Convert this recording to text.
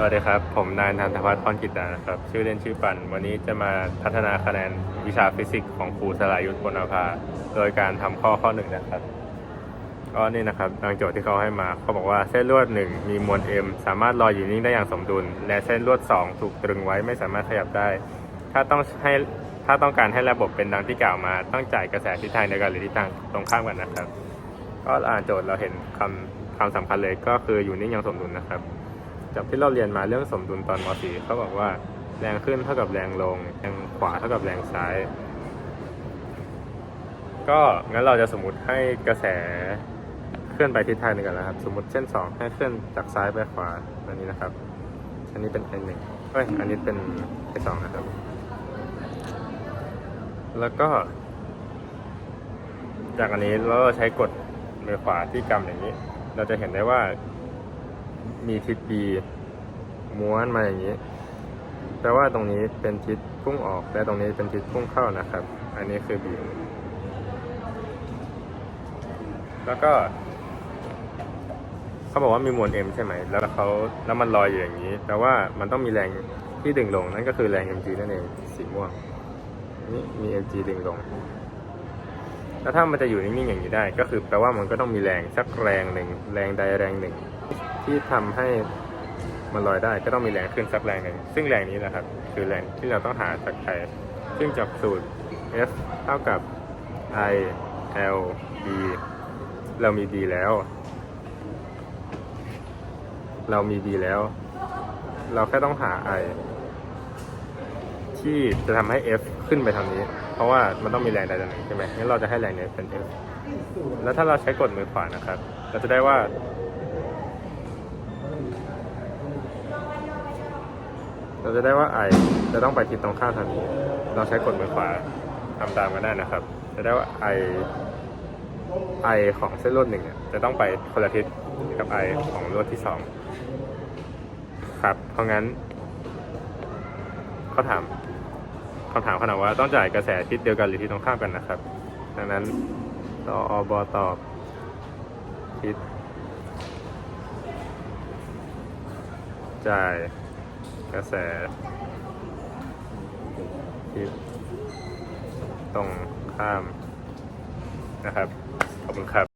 สวัสดีครับ ผมนายนันทพัฒน์พรกิจานะครับ ชื่อเล่นชื่อปัน วันนี้จะมาพัฒนาคะแนนวิชาฟิสิกส์ของครูสลายุทธพลนภาโดยการทำข้อข้อหนึ่งนะครับก็นี่นะครับดังโจทย์ที่เขาให้มาเขาบอกว่าเส้นลวด 1 มีมวล m สามารถลอยอยู่นิ่งได้อย่างสมดุล และเส้นลวด 2 ถูกตรึงไว้ไม่สามารถขยับได้ ถ้าต้องให้ถ้าต้องการให้ระบบเป็นดังที่กล่าวมา ต้องจ่ายกระแสทิศทางเดียวกันหรือทิศทางตรงข้ามกันนะครับ ก็อ่านโจทย์เราเห็นคำคำสำคัญเลยก็คืออยู่นิ่งอย่างสมดุลนะครับ จากที่เราเรียนมาเรื่องสมดุลตอนม .4 เขาบอกว่าแรงขึ้นเท่ากับแรงลง แรงขวาเท่ากับแรงซ้าย ก็งั้นเราจะสมมติให้กระแสเคลื่อนไปทิศทางหนึงกันนะครับ สมมติเส้น2ให้เคลื่อนจากซ้ายไปขวาอันนี้นะครับ อันนี้เป็น i 1เอ้ย อันนี้เป็น i 2นะครับ แล้วก็ จากอันนี้เราใช้กดมือขวาที่กำอย่างนี้ เราจะเห็นได้ว่า มีทิศ B ม้วนมาอย่างนี้แปลว่าตรงนี้เป็นทิศพุ่งออกและตรงนี้เป็นทิศพุ่งเข้านะครับ อันนี้คือ B แล้วก็เขาบอกว่ามีมวล M ใช่ไหม แล้วเขาแล้วมันลอยอยู่อย่างนี้แปลว่ามันต้องมีแรงที่ดึงลง นั่นก็คือแรง mg นั่นเอง สีม่วง นี่มี mg ดึงลง แล้วถ้ามันจะอยู่นิ่งๆอย่างนี้ได้ ก็คือแปลว่ามันก็ต้องมีแรงสักแรงหนึ่ง แรงใดแรงหนึ่ง ที่ทำให้มันลอยได้ก็ต้องมีแรงขึ้นสักแรงหนึ่งซึ่งแรงนี้นะครับ คือแรงที่เราต้องหาจากใครซึ่งจากสูตร F เท่ากับ I L B เรามี B แล้ว เรามี B แล้ว เราแค่ต้องหา I ที่จะทำให้ F ขึ้นไปทางนี้ เพราะว่ามันต้องมีแรงใดแรงหนึ่งใช่ไหมงั้นเราจะให้แรงนี้เป็น F แล้วถ้าเราใช้กดมือขวานะครับ เราจะได้ว่า เราจะได้ว่า i จะต้องไปทิศตรงข้ามทางนี้เราใช้กดมือขวาทำตามกันได้นะครับ จะได้ว่า i i ของเส้นลวดหนึ่งเนี่ยจะต้องไปคนละทิศกับ i ของลวดที่สองครับ เพราะงั้นเขาถามคำถามขนาดว่าต้องจ่ายกระแสทิศเดียวกันหรือทิศตรงข้ามกันนะครับ ดังนั้นตออบตอบทิศจ่าย กระแสทิศตรงข้ามนะครับ ขอบคุณครับ